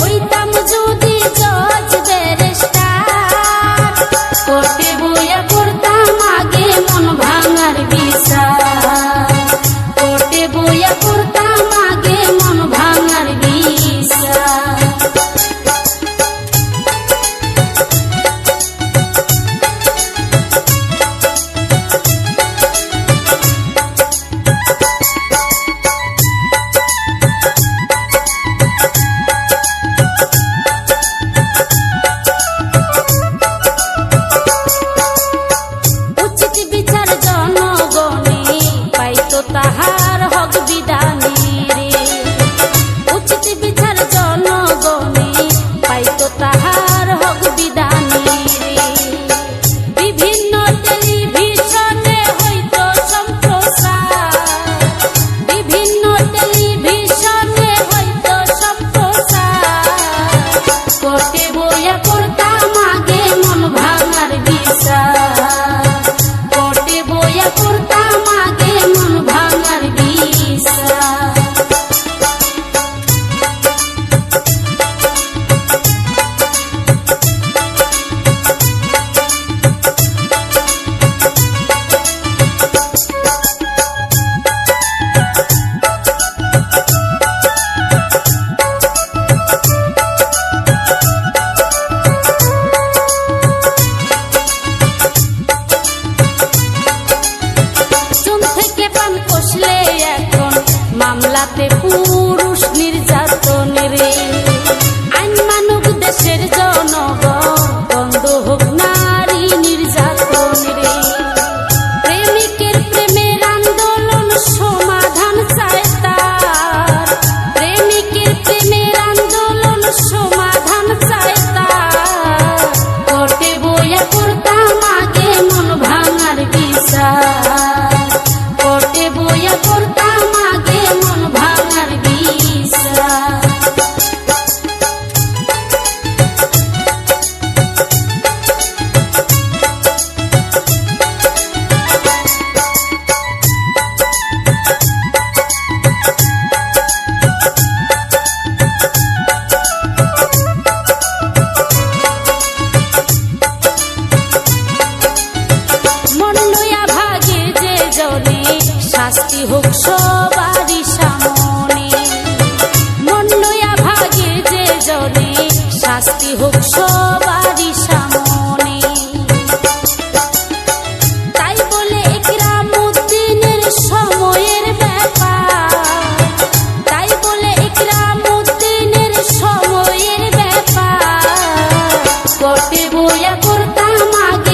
হইতাম যদি পুরুষ শাস্তি হোক সবারই সামনে। মন নয়া যে জনে শাস্তি হোক সবারই সামনে। তাই বলে একরামুদ্দিনের সময়ের ব্যাপার। তাই বলে একরামুদ্দিনের সময়ের ব্যাপার। কটে বয়া করতাম আগে